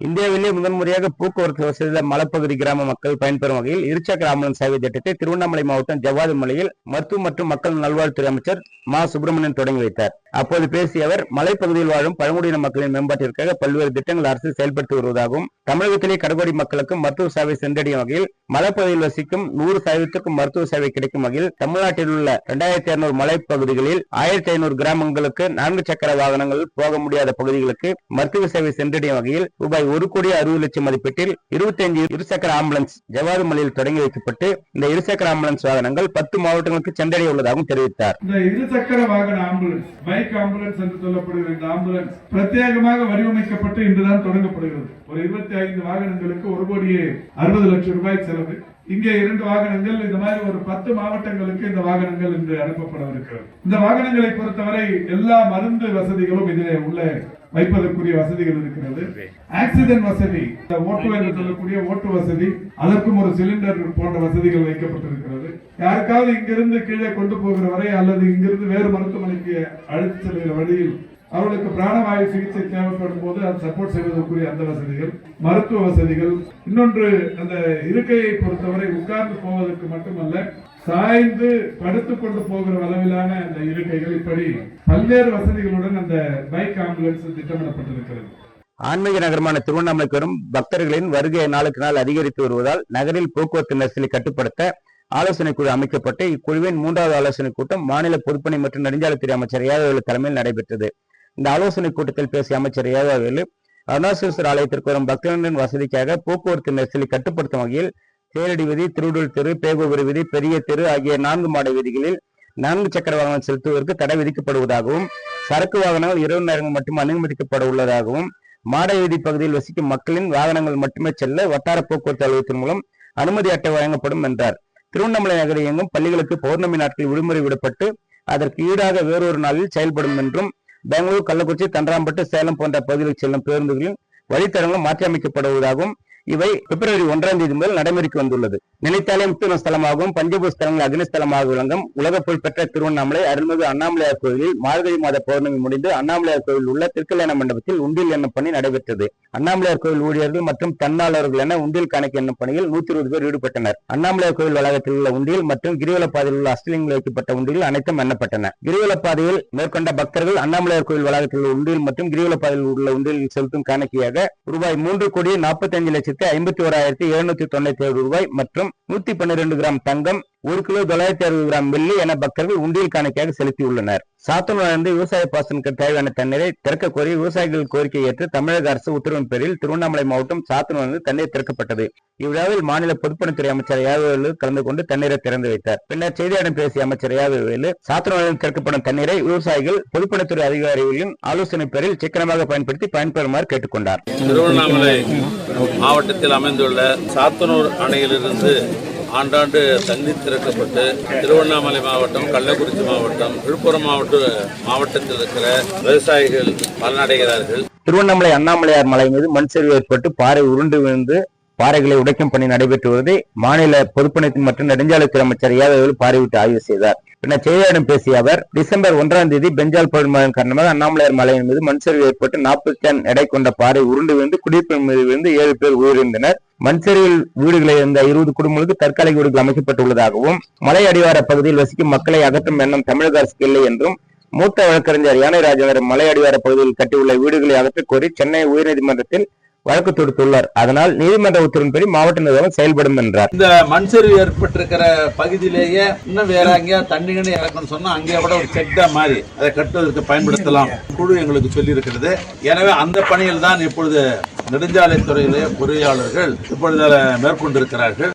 இந்தியாவிலே முதன்முறையாக போக்குவரத்து வசதியில் மலைப்பகுதி கிராம மக்கள் பயன்பெறும் வகையில் இருசக்கர ஆம்புலன்ஸ் சேவை திட்டத்தை திருவண்ணாமலை மாவட்டம் ஜவ்வாது மலையில் மருத்துவ மற்றும் மக்கள் நல்வாழ்வுத்துறை அமைச்சர் மா. சுப்பிரமணியன் தொடங்கி வைத்தார். அப்போது பேசிய அவர் மலைப்பகுதியில் வாழும் பழங்குடியின மக்களின் மேம்பாட்டிற்காக பல்வேறு திட்டங்கள் அரசு செயல்படுத்தி வருவதாகவும் தமிழகத்திலே கடற்கோடி மக்களுக்கு மருத்துவ சேவை சென்றடையும் வகையில் மலைப்பகுதியில் வசிக்கும் நூறு சதவீதத்துக்கும் மருத்துவ சேவை கிடைக்கும் வகையில் தமிழ்நாட்டில் உள்ள இரண்டாயிரத்தி இருநூறு மலைப்பகுதிகளில் ஆயிரத்தி ஐநூறு கிராமங்களுக்கு நான்கு சக்கர வாகனங்கள் போக முடியாத பகுதிகளுக்கு மருத்துவ சேவை சென்றடையும் வகையில் ரூபாய் ஒரு கோடி அறுபது லட்சம் மதிப்பீட்டில் இருபத்தி அஞ்சு இருசக்கர ஆம்புலன்ஸ் ஜவாது மலையில் தொடங்கி வைக்கப்பட்டு இந்த இருசக்கர ஆம்புலன்ஸ் வாகனங்கள் பத்து மாவட்டங்களுக்கு சென்றடைய உள்ளதாகவும் தெரிவித்தார். இந்த இருசக்கர வாகன ஆம்புலன்ஸ் பைக் ஆம்புலன்ஸ் என்று சொல்லப்படுகிற இந்த ஆம்புலன்ஸ் பிரத்யேகமாக வடிவமைக்கப்பட்டு இன்றுதான் தொடங்கப்படுகிறது. ஒரு இருபத்தி ஐந்து வாகனங்களுக்கு ஒரு கோடியே அறுபது லட்சம் ரூபாய் செலவு. இங்கே இரண்டு வாகனங்கள் இந்த மாதிரி ஒரு பத்து மாவட்டங்களுக்கு இந்த வாகனங்கள் இன்று அனுப்பப்படவிருக்கிறது. இந்த வாகனங்களை பொறுத்தவரை எல்லா மருந்து வசதிகளும் இதிலே உள்ள வைப்பதற்குரிய வசதிகள் இருக்கிறது. ஆக்சிஜன் வசதி இந்த ஓட்டு என்று சொல்லக்கூடிய ஓட்டு வசதி அதற்கும் ஒரு சிலிண்டர் போன்ற வசதிகள் வைக்கப்பட்டிருக்கிறது. யாருக்காவது இங்கிருந்து கீழே கொண்டு போகிற வரை அல்லது இங்கிருந்து வேறு மருத்துவமனைக்கு அழைத்து செல்கிற வழியில் அவர்களுக்கு பிராணவாயு சிகிச்சை தேவைப்படும் போது அது சப்போர்ட் செய்வதற்குரிய அந்த வசதிகள் மருத்துவ வசதிகள். இன்னொன்று அந்த இருக்கையை பொறுத்தவரை உட்கார்ந்து போவதற்கு மட்டுமல்ல சாய்ந்து படுத்துக்கொண்டு போகிற அளவிலான அந்த இருக்கைகள் இப்படி பல்வேறு வசதிகளுடன் அந்த பைக் ஆம்புலன்ஸ் திட்டமிடப்பட்டிருக்கிறது. ஆன்மீக நகரமான திருவண்ணாமலைக்கு வரும் பக்தர்களின் வருகை நாளுக்கு நாள் அதிகரித்து வருவதால் நகரில் போக்குவரத்து நெரிசலை கட்டுப்படுத்த ஆலோசனை குழு அமைக்கப்பட்டு இக்குழுவின் மூன்றாவது ஆலோசனை கூட்டம் மாநில பொதுப்பணி மற்றும் நெடுஞ்சாலைத்துறை அமைச்சர் யாதவேலு தலைமையில் நடைபெற்றது. இந்த ஆலோசனை கூட்டத்தில் பேசிய அமைச்சர் ஏவாவேலு அருணாச்சலேஸ்வரர் ஆலயத்திற்கு வரும் பக்தர்களின் வசதிக்காக போக்குவரத்து நெரிசலை கட்டுப்படுத்தும் வகையில் தேரடி விதி திருடூர் தெரு பேகோபுரி விதி பெரிய தெரு ஆகிய நான்கு மாட விதிகளில் நான்கு சக்கர வாகனம் செலுத்துவதற்கு தடை விதிக்கப்படுவதாகவும் சரக்கு வாகனங்கள் இரவு நேரங்கள் மட்டும் அனுமதிக்கப்பட உள்ளதாகவும் மாட வீதி பகுதியில் வசிக்கும் மக்களின் வாகனங்கள் மட்டுமே செல்ல வட்டார போக்குவரத்து அலுவலகத்தின் மூலம் அனுமதி அட்டை வழங்கப்படும் என்றார். திருவண்ணாமலை நகரில் இயங்கும் பள்ளிகளுக்கு பௌர்ணமி நாட்களில் விடுமுறை விடப்பட்டு அதற்கு ஈடாக வேறொரு நாளில் செயல்படும் என்றும் பெங்களூர் கள்ளக்குறிச்சி தண்டராம்பட்டு சேலம் போன்ற பகுதிகளுக்கு செல்லும் பேருந்துகளின் வழித்தடங்களும் மாற்றியமைக்கப்படுவதாகவும் இவை பிப்ரவரி ஒன்றாம் தேதி முதல் நடைமுறைக்கு வந்துள்ளது. நினைத்தாலே முத்துவ ஸ்தலமாகவும் பஞ்சபூர் ஸ்தலங்கள் அக்னிஸ்தலமாக விளங்கும். உலக புகழ்பெற்ற திருவண்ணாமலை அருள்மிகு அண்ணாமலையார் கோயிலில் மார்கழி மாத பௌர்ணமி முடிந்து அண்ணாமலையார் கோயில் உள்ள திருக்கல்யாண மண்டபத்தில் உண்டில் எண்ணும் பணி நடைபெற்றது. அண்ணாமலையார் கோயில் ஊழியர்கள் மற்றும் தன்னாளர்கள் என உண்டில் கணக்கு எண்ணும் பணியில் நூத்தி இருபது பேர் ஈடுபட்டனர். அண்ணாமலையார் கோயில் வளாகத்தில் உள்ள உண்டியில் மற்றும் கிரிவல பாதையில் உள்ள அஷ்டலிங்கில் வைக்கப்பட்ட உண்டியில் அனைத்தும் எண்ணப்பட்டன. கிரிவல பாதையில் மேற்கொண்ட பக்தர்கள் அண்ணாமலையார் கோயில் வளாகத்தில் உள்ள உண்டியில் மற்றும் கிரிவல பாதையில் உள்ள உண்டியில் செலுத்தும் காணிக்கையாக ரூபாய் மூன்று கோடியே நாற்பத்தி அஞ்சு லட்சத்தி ஐம்பத்தி ஓராயிரத்தி எழுநூத்தி தொண்ணூத்தி ஏழு ரூபாய் மற்றும் நூத்தி பன்னிரண்டு கிராம் தங்கம் ஒரு கிலோ தொள்ளாயிரத்தி அறுபது கிராம் வெள்ளி என பக்தர்கள் உண்டியல் காணிக்கையாக செலுத்தியுள்ளனர். சாத்தனூரிலிருந்து விவசாய பாசனுக்கு தேவையான தண்ணீரை திறக்க கோரி விவசாயிகள் கோரிக்கை ஏற்று தமிழக அரசு உத்தரவின் பேரில் திருவண்ணாமலை மாவட்டம் சாத்தனூரிலிருந்து தண்ணீர் திறக்கப்பட்டது. இவ்விழாவில் மாநில பொதுப்பணித்துறை அமைச்சர் யாதவேலு கலந்து கொண்டு தண்ணீரை திறந்து வைத்தார். பின்னர் செய்தியாளர்களிடம் பேசிய அமைச்சர் யாதவேலு சாத்தனூரில் திறக்கப்படும் தண்ணீரை விவசாயிகள் பொதுப்பணித்துறை அதிகாரிகளின் ஆலோசனை பேரில் சிக்கனமாக பயன்படுத்தி பயன்பெறுமாறு கேட்டுக்கொண்டார். திருவண்ணாமலை மாவட்டத்தில் அமைந்துள்ள சாத்தனூர் அணையிலிருந்து ஆண்டாண்டு தண்ணீர் திறக்கப்பட்டு திருவண்ணாமலை மாவட்டம் கள்ளக்குறிச்சி மாவட்டம் விழுப்புரம் மாவட்ட மாவட்டத்தில் இருக்கிற விவசாயிகள் பலனடைகிறார்கள். திருவண்ணாமலை அண்ணாமலையார் மலை மீது மண் சரிவு ஏற்பட்டு பாறை உருண்டு விழுந்து பாறைகளை உடைக்கும் பணி நடைபெற்று வருவதை மாநில பொதுப்பணித்துறை மற்றும் நெடுஞ்சாலைத்துறை அமைச்சர் யாதவேலு பார்வையிட்டு ஆய்வு செய்தார். பின்னர் செய்தியாளர்களிடம் பேசிய அவர் டிசம்பர் ஒன்றாம் தேதி பெஞ்சால் பருவமழையின் காரணமாக அண்ணாமலையார் மலையின் மீது மண் சரிவு ஏற்பட்டு நாற்பது டன் எடை கொண்ட பாறை உருண்டு விழுந்து குடியிருப்பின் மீது விழுந்து ஏழு பேர் உயிரிழந்தனர். மண்சரிவில் வீடுகளை இருந்த இருபது குடும்பங்களுக்கு தற்காலிக வீடுகள் அமைக்கப்பட்டுள்ளதாகவும் மலை அடிவார பகுதியில் வசிக்கும் மக்களை அகற்றும் எண்ணம் தமிழக அரசுக்கு இல்லை என்றும் மூத்த வழக்கறிஞர் யானை ராஜேந்திரன் மலை அடிவார பகுதியில் கட்டியுள்ள வீடுகளை அகற்றக் கோரி சென்னை உயர்நீதிமன்றத்தில் வழக்கு தொடுத்துள்ளார் அதனால் நீதிமன்ற உத்தரவின்படி மாவட்ட நிர்வாகம் செயல்படும் என்றார். இந்த மண் சரிவு ஏற்பட்டிருக்கிற பகுதியிலேயே இன்னும் வேற எங்கேயா தண்ணி கண்ணி இறக்கணும்னு சொன்னா அங்கேயே கூட ஒரு செக் டேம் மாதிரி அதை கட்டுவதற்கு பயன்படுத்தலாம். குழு எங்களுக்கு சொல்லி இருக்கிறது எனவே அந்த பணியில் தான் இப்பொழுது நெடுஞ்சாலைத்துறையிலே பொறியாளர்கள் இப்பொழுது மேற்கொண்டிருக்கிறார்கள்.